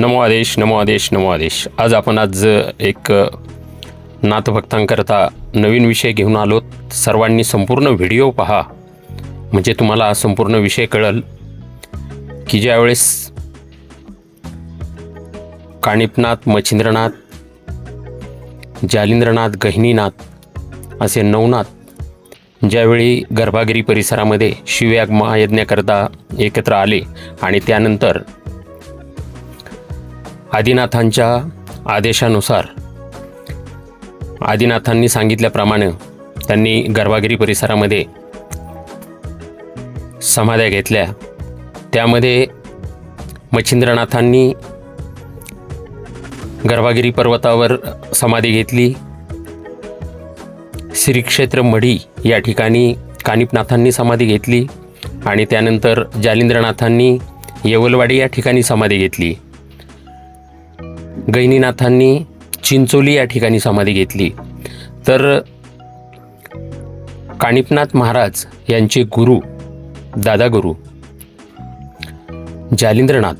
नमो आदेश नमो आदेश नमो आदेश. आज आपण आज एक नाथभक्तांकरता नवीन विषय घेऊन आलोत. सर्वांनी संपूर्ण व्हिडिओ पहा. म्हणजे तुम्हाला संपूर्ण विषय कळल की ज्यावेळेस काणिपनाथ मच्छिंद्रनाथ जालिंद्रनाथ गहिनीनाथ असे नवनाथ ज्यावेळी गर्भागिरी परिसरामध्ये शिवयाग महायज्ञाकरता एकत्र आले आणि त्यानंतर आदिनाथांच्या आदेशानुसार आदिनाथांनी सांगितल्याप्रमाणे त्यांनी गर्भागिरी परिसरामध्ये समाध्या घेतल्या. त्यामध्ये मच्छिंद्रनाथांनी गर्भागिरी पर्वतावर समाधी घेतली. श्रीक्षेत्र मढी या ठिकाणी कानिपनाथांनी समाधी घेतली आणि त्यानंतर जालिंद्रनाथांनी येवलवाडी या ठिकाणी समाधी घेतली. गैनीनाथांनी चिंचोली या ठिकाणी समाधी घेतली. तर काणिपनाथ महाराज यांचे गुरु दादा गुरु जालिंद्रनाथ.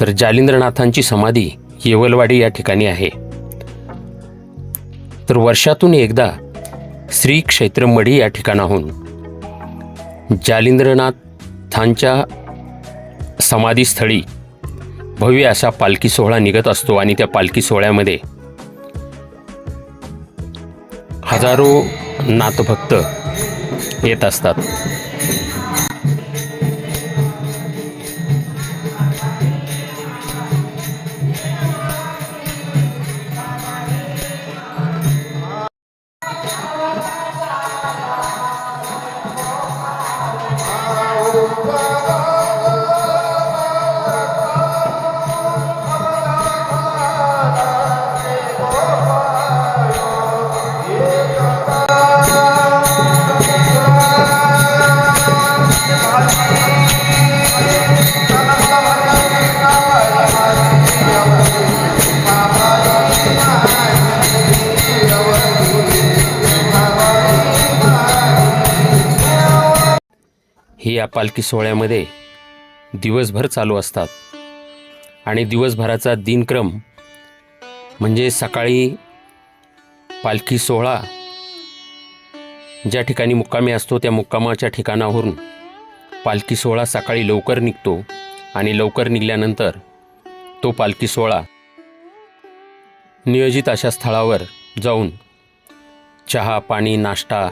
तर जालिंद्रनाथांची समाधी येवलवाडी या ठिकाणी आहे. तर वर्षातून एकदा श्री क्षेत्र मढी या ठिकाणाहून जालिंद्रनाथांच्या समाधीस्थळी भव्य असा पालखी सोहळा निघत असतो आणि त्या पालखी सोहळ्यामध्ये हजारो नाथभक्त येत असतात. ही या पालखी सोहळ्यामध्ये दिवसभर चालू असतात. आणि दिवसभराचा दिनक्रम म्हणजे सकाळी पालखी सोहळा ज्या ठिकाणी मुक्कामी असतो त्या मुक्कामाच्या ठिकाणावरून पालखी सोहळा सकाळी लवकर निघतो आणि लवकर निघाल्यानंतर तो पालखी सोहळा नियोजित अशा स्थळावर जाऊन चहा पाणी नाश्ता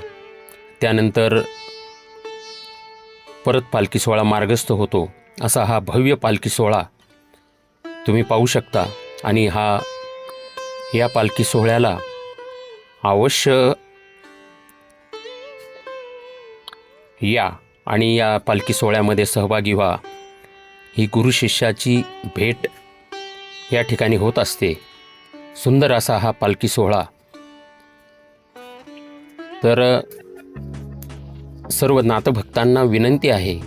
त्यानंतर परत पालखी सोहळा मार्गस्थ होतो असा हा भव्य पालखी सोहळा तुम्ही पाहू शकता. आणि हा या पालखी सोहळ्याला अवश्य या आणि या पालखी सोहळ्यामध्ये सहभागी व्हा. ही गुरु शिष्याची भेट या ठिकाणी होत असते. सुंदर असा हा पालखी सोहळा. तर सर्व नातभक्तांना विनंती आहे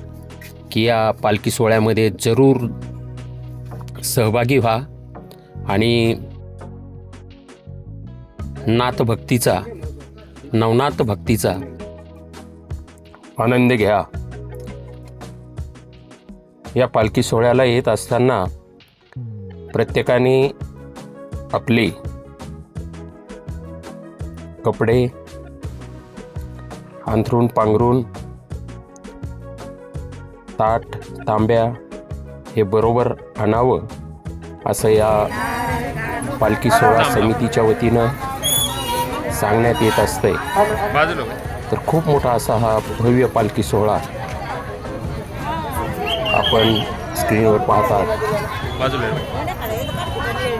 की या पालखी सोहळ्यामध्ये जरूर सहभागी व्हा आणि नाथभक्तीचा नवनाथ भक्तीचा आनंद घ्या. या पालखी सोहळ्याला येत असताना प्रत्येकाने आपले कपडे अंथरूण पांघरून ताट तांब्या हे बरोबर आणावं असं या पालखी सोहळा समितीच्या वतीनं सांगण्यात येत असतंय. तर खूप मोठा असा हा भव्य पालखी सोहळा आपण स्क्रीनवर पाहतात.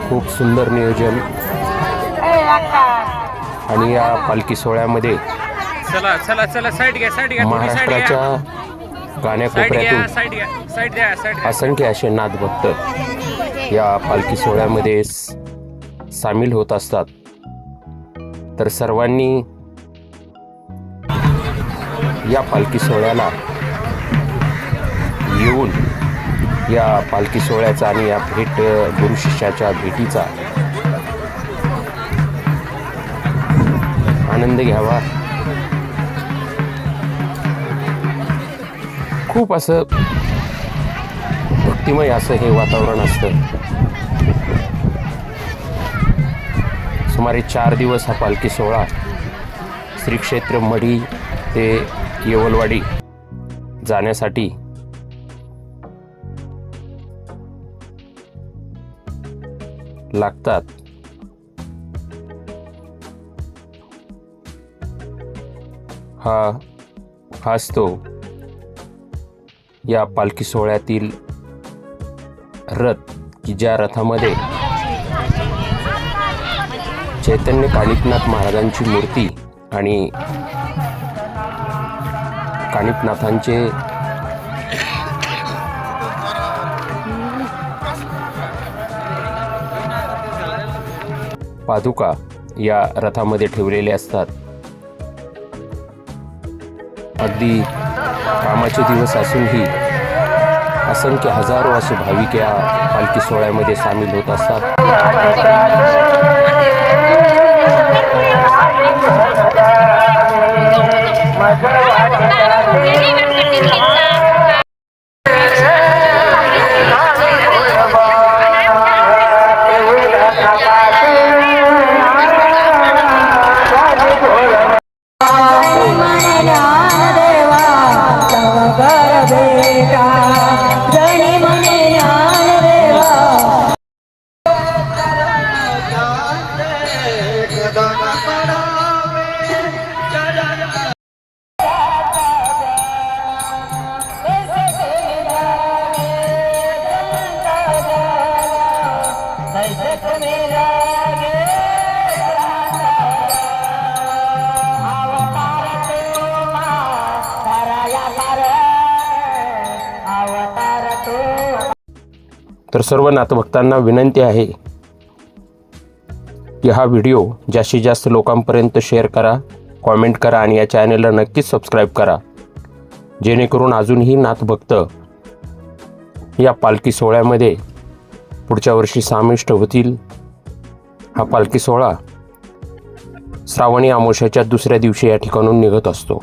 खूप सुंदर नियोजन. आणि या पालखी सोहळ्यामध्ये चला चला चला साईड घ्या साईड घ्या थोडी साईड घ्या. महाराष्ट्राच्या साईड घ्या कान्याकोपऱ्यातून साईड घ्या साईड द्या साईड द्या असंख्य असे नाथभक्त या पालखी सोहळ्यामध्ये स- सामील होत असतात. तर सर्वांनी या पालखी सोहळ्याला येऊन या पालखी सोहळ्याचा आणि या भेट गुरु शिष्याच्या भेटीचा आनंद घ्यावा. खूप असं भक्तिमय असं हे वातावरण असतं. सुमारे चार दिवस हा पालखी सोहळा श्री क्षेत्र मढी ते येवलवाडी जाण्यासाठी लागतात. हा हाच तो या पालखी सोहळ्यातील रथ की ज्या रथामध्ये चैतन्य कानिपनाथ महाराजांची मूर्ती आणि कानिपनाथांचे पादुका या रथामध्ये ठेवलेले असतात. अगदी कामाचे दिवस असूनही असंख्य हजारो असे भाविक या पालखी सोहळ्यामध्ये सामील होत असतात. देवा तर सर्व नातभक्तांना विनंती आहे की हा व्हिडिओ जास्तीत जास्त लोकांपर्यंत शेअर करा कॉमेंट करा आणि या चॅनलला नक्कीच सबस्क्राईब करा. जेणेकरून अजूनही नाथभक्त या पालखी सोहळ्यामध्ये पुढच्या वर्षी समाविष्ट होतील. हा पालखी सोहळा श्रावणी आमोशाच्या दुसऱ्या दिवशी या ठिकाणून निघत असतो.